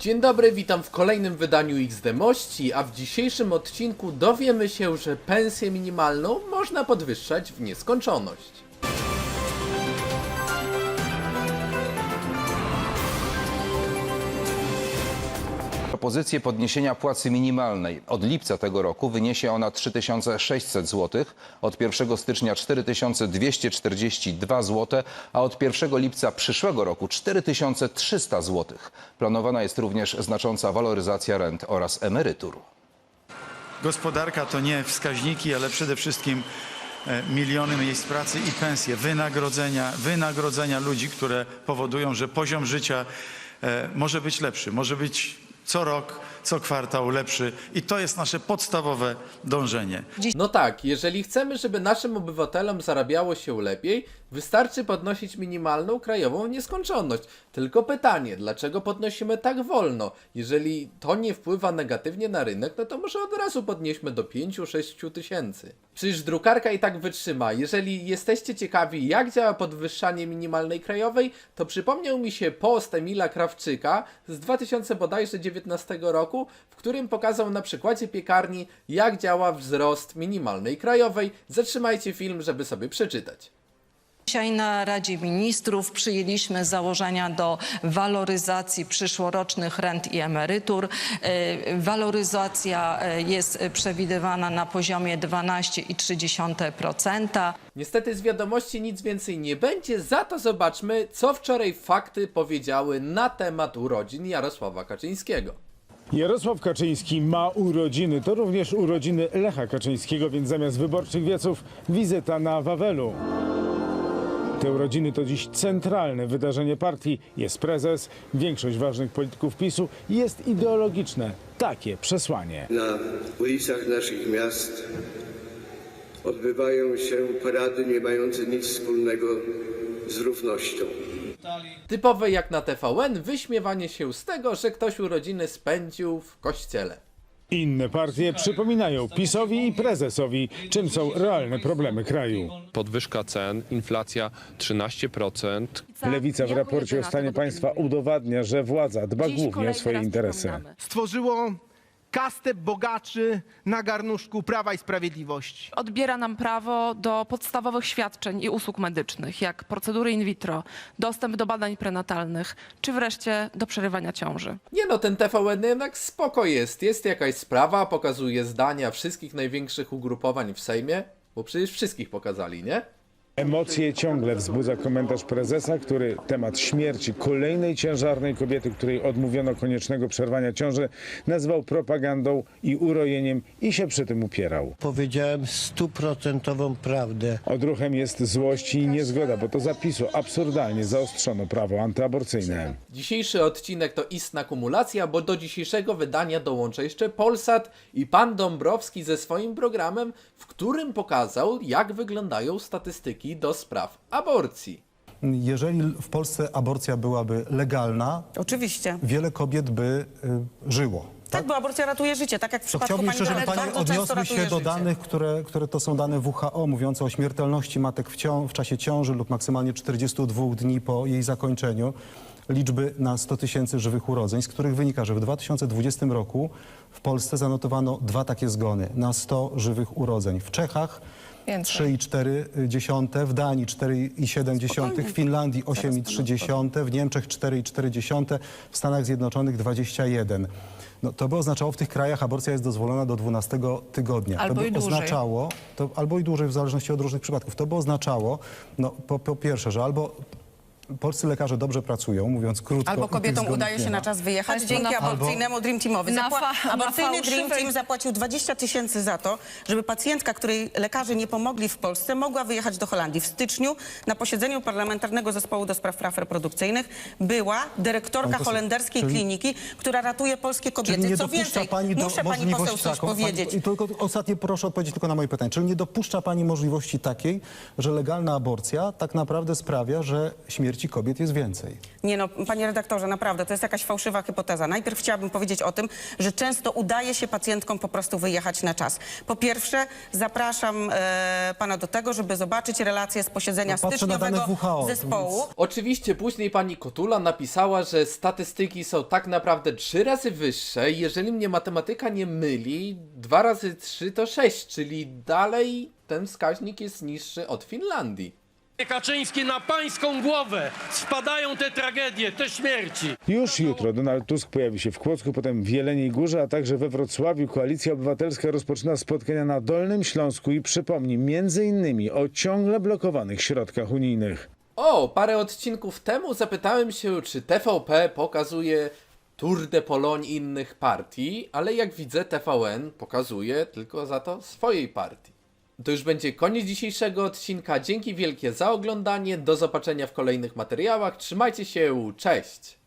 Dzień dobry, witam w kolejnym wydaniu XD Mości, a w dzisiejszym odcinku dowiemy się, że pensję minimalną można podwyższać w nieskończoność. Propozycję podniesienia płacy minimalnej od lipca tego roku wyniesie ona 3600 zł, od 1 stycznia 4242 zł, a od 1 lipca przyszłego roku 4300 zł. Planowana jest również znacząca waloryzacja rent oraz emerytur. Gospodarka to nie wskaźniki, ale przede wszystkim e, miliony miejsc pracy i pensje, wynagrodzenia, wynagrodzenia ludzi, które powodują, że poziom życia e, może być lepszy, może być co rok, co kwartał lepszy i to jest nasze podstawowe dążenie. No tak, jeżeli chcemy, żeby naszym obywatelom zarabiało się lepiej, wystarczy podnosić minimalną krajową nieskończoność. Tylko pytanie, dlaczego podnosimy tak wolno? Jeżeli to nie wpływa negatywnie na rynek, no to może od razu podnieśmy do 5-6 tysięcy. Przecież drukarka i tak wytrzyma. Jeżeli jesteście ciekawi, jak działa podwyższanie minimalnej krajowej, to przypomniał mi się post Emila Krawczyka z 2000 bodajże 19 roku, w którym pokazał na przykładzie piekarni, jak działa wzrost minimalnej krajowej. Zatrzymajcie film, żeby sobie przeczytać. Dzisiaj na Radzie Ministrów przyjęliśmy założenia do waloryzacji przyszłorocznych rent i emerytur. E, Waloryzacja e, jest przewidywana na poziomie 12,3%. Niestety z wiadomości nic więcej nie będzie, za to zobaczmy, co wczoraj fakty powiedziały na temat urodzin Jarosława Kaczyńskiego. Jarosław Kaczyński ma urodziny. To również urodziny Lecha Kaczyńskiego, więc zamiast wyborczych wieców wizyta na Wawelu. Te urodziny to dziś centralne wydarzenie partii. Jest prezes, większość ważnych polityków PiSu jest ideologiczne. Takie przesłanie. Na ulicach naszych miast odbywają się parady nie mające nic wspólnego z równością. Typowe jak na TVN wyśmiewanie się z tego, że ktoś urodziny spędził w kościele. Inne partie przypominają PiSowi i prezesowi, czym są realne problemy kraju. podwyżka cen, inflacja 13%. Lewica w raporcie o stanie państwa udowadnia, że władza dba głównie o swoje interesy. stworzyło kastę bogaczy na garnuszku Prawa i Sprawiedliwości. odbiera nam prawo do podstawowych świadczeń i usług medycznych, jak procedury in vitro, dostęp do badań prenatalnych, czy wreszcie do przerywania ciąży. Nie no, ten TVN jednak spoko jest. Jest jakaś sprawa, pokazuje zdania wszystkich największych ugrupowań w Sejmie, bo przecież wszystkich pokazali, nie? Emocje ciągle wzbudza komentarz prezesa, który temat śmierci kolejnej ciężarnej kobiety, której odmówiono koniecznego przerwania ciąży, nazwał propagandą i urojeniem i się przy tym upierał. Powiedziałem stuprocentową prawdę. Odruchem jest złość i niezgoda, bo to zapisu absurdalnie zaostrzono prawo antyaborcyjne. Dzisiejszy odcinek to istna kumulacja, bo do dzisiejszego wydania dołącza jeszcze Polsat i pan Dąbrowski ze swoim programem, w którym pokazał, jak wyglądają statystyki do spraw aborcji. Jeżeli w Polsce aborcja byłaby legalna, Oczywiście. wiele kobiet by y, żyło. Tak, bo aborcja ratuje życie, tak jak w To przypadku chciałbym pani jeszcze, żeby Dorot, Pani bardzo często odniosły ratuje się do życie. danych, które, które to są dane WHO mówiące o śmiertelności matek w, cią- w czasie ciąży lub maksymalnie 42 dni po jej zakończeniu. Liczby na 100 tysięcy żywych urodzeń, z których wynika, że w 2020 roku w Polsce zanotowano dwa takie zgony na 100 żywych urodzeń. W Czechach 3,4, w Danii 4,7, w Finlandii 8,3, w Niemczech 4,4, w Stanach Zjednoczonych 21. No, to by oznaczało, w tych krajach aborcja jest dozwolona do 12 tygodnia. Albo to by i dłużej. oznaczało, to, albo i dłużej w zależności od różnych przypadków. To by oznaczało, no, po, po pierwsze, że albo polscy lekarze dobrze pracują, mówiąc krótko. Albo kobietom udaje się na czas wyjechać dzięki na- aborcyjnemu Dream Teamowi. Na Zapła- Aborcyjny Dream Team zapłacił 20 tysięcy za to, żeby pacjentka, której lekarze nie pomogli w Polsce, mogła wyjechać do Holandii. W styczniu na posiedzeniu Parlamentarnego Zespołu do Spraw Praw Reprodukcyjnych była dyrektorka Pani poseł, holenderskiej czyli- kliniki, która ratuje polskie kobiety. Czyli nie Co dopuszcza więcej, pani do muszę pani poseł możliwości coś taką, powiedzieć. Pani, I tylko ostatnie proszę odpowiedzieć tylko na moje pytanie. Czyli nie dopuszcza pani możliwości takiej, że legalna aborcja tak naprawdę sprawia, że śmierci śmierci kobiet jest więcej. Nie no, panie redaktorze, naprawdę, to jest jakaś fałszywa hipoteza. Najpierw chciałabym powiedzieć o tym, że często udaje się pacjentkom po prostu wyjechać na czas. Po pierwsze, zapraszam e, pana do tego, żeby zobaczyć relacje z posiedzenia No, patrzę na dane styczniowego WHO, zespołu. Oczywiście później pani Kotula napisała, że statystyki są tak naprawdę trzy razy wyższe i jeżeli mnie matematyka nie myli, dwa razy trzy to sześć, czyli dalej ten wskaźnik jest niższy od Finlandii. Kaczyński na pańską głowę spadają te tragedie, te śmierci. Już jutro Donald Tusk pojawi się w Kłodzku, potem w Jeleniej Górze, a także we Wrocławiu. Koalicja Obywatelska rozpoczyna spotkania na Dolnym Śląsku i przypomni między innymi o ciągle blokowanych środkach unijnych. O, parę odcinków temu zapytałem się, czy TVP pokazuje Tour de Pologne innych partii, ale jak widzę TVN pokazuje tylko za to swojej partii. To już będzie koniec dzisiejszego odcinka. Dzięki wielkie za oglądanie. Do zobaczenia w kolejnych materiałach. Trzymajcie się. Cześć!